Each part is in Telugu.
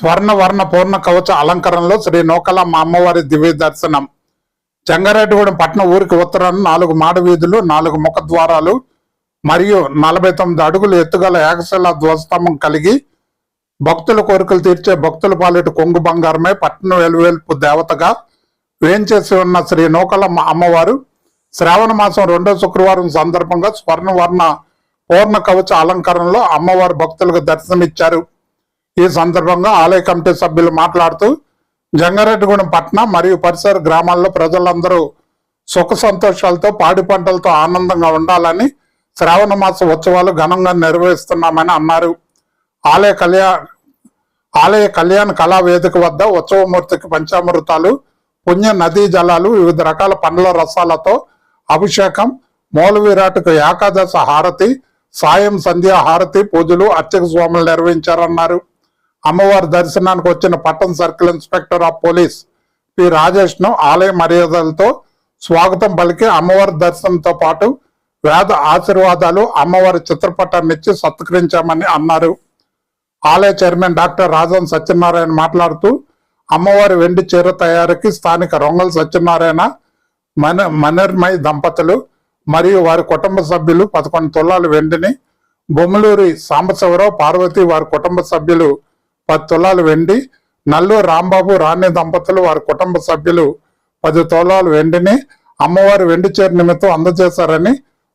స్వర్ణ వర్ణ పూర్ణ కవచ అలంకరణలో శ్రీ నోకలమ్మ అమ్మవారి దివ్య దర్శనం. జంగారెడ్డిగూడెం పట్టణ ఊరికి ఉత్తరాన నాలుగు మాడ వీధులు నాలుగు ముఖద్వారాలు మరియు నలభై తొమ్మిది అడుగులు ఎత్తుగల ఏకశిల ధ్వజస్తంభం కలిగి భక్తుల కోరికలు తీర్చే భక్తుల పాలిటి కొంగు బంగారమే పట్టణ వెలువెల్పు దేవతగా వేంచేసి ఉన్న శ్రీ నూకలమ్మ అమ్మవారు శ్రావణ మాసం రెండో శుక్రవారం సందర్భంగా స్వర్ణవర్ణ పూర్ణ కవచ అలంకరణలో అమ్మవారు భక్తులకు దర్శనమిచ్చారు. ఈ సందర్భంగా ఆలయ కమిటీ సభ్యులు మాట్లాడుతూ జంగారెడ్డిగూడెం పట్టణ మరియు పరిసర గ్రామాల్లో ప్రజలందరూ సుఖ సంతోషాలతో పాడి పంటలతో ఆనందంగా ఉండాలని శ్రావణ మాస ఉత్సవాలు ఘనంగా నిర్వహిస్తున్నామని అన్నారు. ఆలయ కళ్యాణ ఆలయ కళ్యాణ కళా వేదిక వద్ద ఉత్సవమూర్తికి పంచామృతాలు పుణ్య నదీ జలాలు వివిధ రకాల పండ్ల రసాలతో అభిషేకం మూల విరాటుకు ఏకాదశ హారతి సాయం సంధ్యా హారతి పూజలు అర్చక స్వాములు నిర్వహించారన్నారు. అమ్మవారి దర్శనానికి వచ్చిన పట్టణ circle inspector of police P. రాజేష్ను ఆలయ మర్యాదలతో స్వాగతం పలికి అమ్మవారి దర్శనంతో పాటు వేద ఆశీర్వాదాలు అమ్మవారి చిత్రపటాన్ని ఇచ్చి సత్కరించామని అన్నారు. ఆలయ చైర్మన్ డాక్టర్ రాజన్ సత్యనారాయణ మాట్లాడుతూ అమ్మవారి వెండి చీర తయారీకి స్థానిక రొంగల్ సత్యనారాయణ మన మనర్మయ్ దంపతులు మరియు వారి కుటుంబ సభ్యులు పదకొండు తులాలు వెండిని బొమ్మలూరి సాంబశివరావు పార్వతి వారి కుటుంబ సభ్యులు పది తులాలు వెండి నల్లూరు రాంబాబు రాణి దంపతులు వారి కుటుంబ సభ్యులు పది తులాలు వెండిని అమ్మవారి వెండి చీర నిమిత్తం అందజేశారని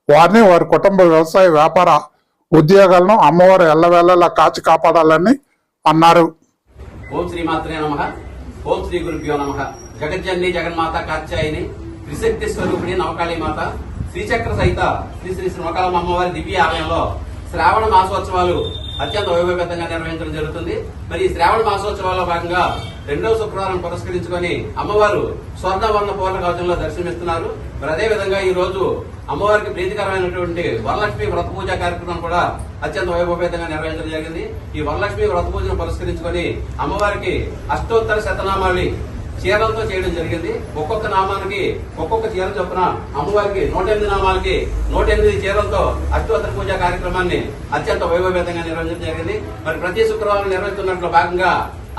వారిని వారి కుటుంబ వ్యవసాయ వ్యాపార ఉద్యోగాలను అమ్మవారు ఎల్లవేళలా కాచి కాపాడాలని అన్నారు. ఓం శ్రీ మాత్రే నమ. ఓం శ్రీ గురుభ్యో నమ. జగజ్జన్ని జగన్మాత కాత్యాయని త్రిశక్తి స్వరూపిణి నవకాళీ మాత శ్రీచక్ర సహిత శ్రీ శ్రీ శ్రీ నవకాళమ్మ అమ్మవారి దివ్య ఆలయంలో శ్రావణ మాసోత్సవాలు అత్యంత వైభవపేతంగా నిర్వహించడం జరుగుతుంది. మరి ఈ శ్రావణ మాసోత్సవాల్లో భాగంగా రెండవ శుక్రవారం పురస్కరించుకొని అమ్మవారు స్వర్ణవర్ణ పూర్ణ కవచంలో దర్శనమిస్తున్నారు. మరి అదే విధంగా ఈ రోజు అమ్మవారికి ప్రీతికరమైనటువంటి వరలక్ష్మి వ్రత పూజ కార్యక్రమం కూడా అత్యంత వైభవేతంగా నిర్వహించడం జరిగింది. ఈ వరలక్ష్మి వ్రత పూజను పురస్కరించుకొని అమ్మవారికి అష్టోత్తర శతనామావళి చీరలతో చేయడం జరిగింది. ఒక్కొక్క నామానికి ఒక్కొక్క చీర చొప్పున అమ్మవారికి నూట ఎనిమిది నామాలకి నూట ఎనిమిది చీరలతో అష్టోత్తర పూజ కార్యక్రమాన్ని అత్యంత వైభవపేతంగా నిర్వహించడం జరిగింది. మరి ప్రతి శుక్రవారం నిర్వహిస్తున్నట్లు భాగంగా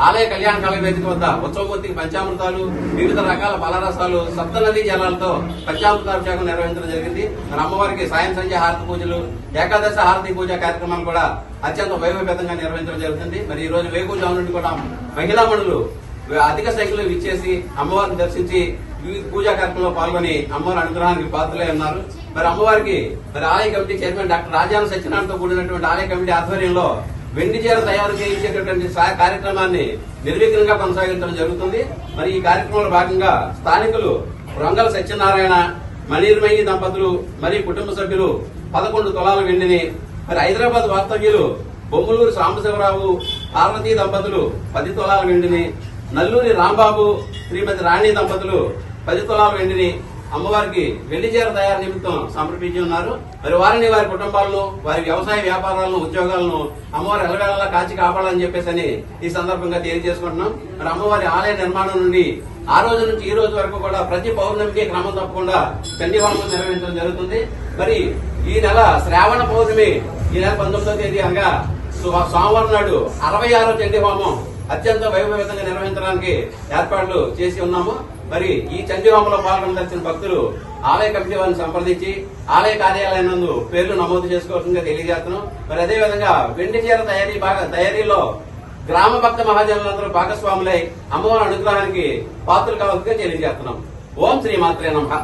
ఆలయ కళ్యాణ కళ వేదిక వద్ద ఉత్సవమూర్తికి పంచామృతాలు వివిధ రకాల బలరసాలు సప్తనదీ జలాలతో పంచామృతాభిషేకం నిర్వహించడం జరిగింది. మరి అమ్మవారికి సాయం సంధ్య హారతి పూజలు ఏకాదశ హారతి పూజ కార్యక్రమాలు కూడా అత్యంత వైభవేతంగా నిర్వహించడం జరుగుతుంది. మరి ఈ రోజు వేకుజాము నుండి కూడా మహిళా మణులు అధిక సంఖ్యలో విచ్చేసి అమ్మవారిని దర్శించి వివిధ పూజా కార్యక్రమంలో పాల్గొని అమ్మవారి అనుగ్రహానికి పాత్రలే ఉన్నారు. మరి అమ్మవారికి మరి ఆలయ కమిటీ చైర్మన్ డాక్టర్ రాజాను సత్యనారాయణతో కూడినటువంటి ఆలయ కమిటీ ఆధ్వర్యంలో వెండి చీర తయారు చేయించేటటువంటి కార్యక్రమాన్ని నిర్విఘ్నంగా కొనసాగించడం జరుగుతుంది. మరి ఈ కార్యక్రమంలో భాగంగా స్థానికులు రంగల సత్యనారాయణ మణిర్మయి దంపతులు మరియు కుటుంబ సభ్యులు పదకొండు తులాల వెండిని మరి హైదరాబాద్ వాస్తవ్యులు బొమ్మలూరు సాంబశివరావు పార్వతీ దంపతులు పది తులాల వెండిని నల్లూరి రాంబాబు శ్రీమతి రాణి దంపతులు పది తులాల వెండిని అమ్మవారికి వెండి చీర తయారు నిమిత్తం సమర్పించి ఉన్నారు. మరి వారిని వారి కుటుంబాలను వారి వ్యవసాయ వ్యాపారాలను ఉద్యోగాలను అమ్మవారు ఎలవేళలా కాచి కాపాడాలని చెప్పేసి అని ఈ సందర్భంగా తెలియజేసుకుంటున్నాం. మరి అమ్మవారి ఆలయ నిర్మాణం నుండి ఆ రోజు నుంచి ఈ రోజు వరకు కూడా ప్రతి పౌర్ణమికి క్రమం తప్పకుండా చండీ హోమం నిర్వహించడం జరుగుతుంది. మరి ఈ నెల శ్రావణ పౌర్ణమి ఈ నెల పంతొమ్మిదో తేదీ అనగా సోమవారం నాడు అరవై ఆరో చండీ హోమం అత్యంత వైభవంగా నిర్వహించడానికి ఏర్పాట్లు చేసి ఉన్నాము. మరి ఈ చండీ హోమంలో పాల్గొనదలిచిన భక్తులు ఆలయ కమిటీ వారిని సంప్రదించి ఆలయ కార్యాలయం నందు పేర్లు నమోదు చేసుకోవాల్సిందిగా తెలియజేస్తున్నాం. మరి అదే విధంగా వెండి చీర తయారీ భాగ తయారీలో గ్రామ భక్త మహాజనులందరూ భాగస్వాములై అమ్మవారి అనుగ్రహానికి పాత్రలు కావాల్సిందిగా తెలియజేస్తున్నాం. ఓం శ్రీ మాత్రే నమ.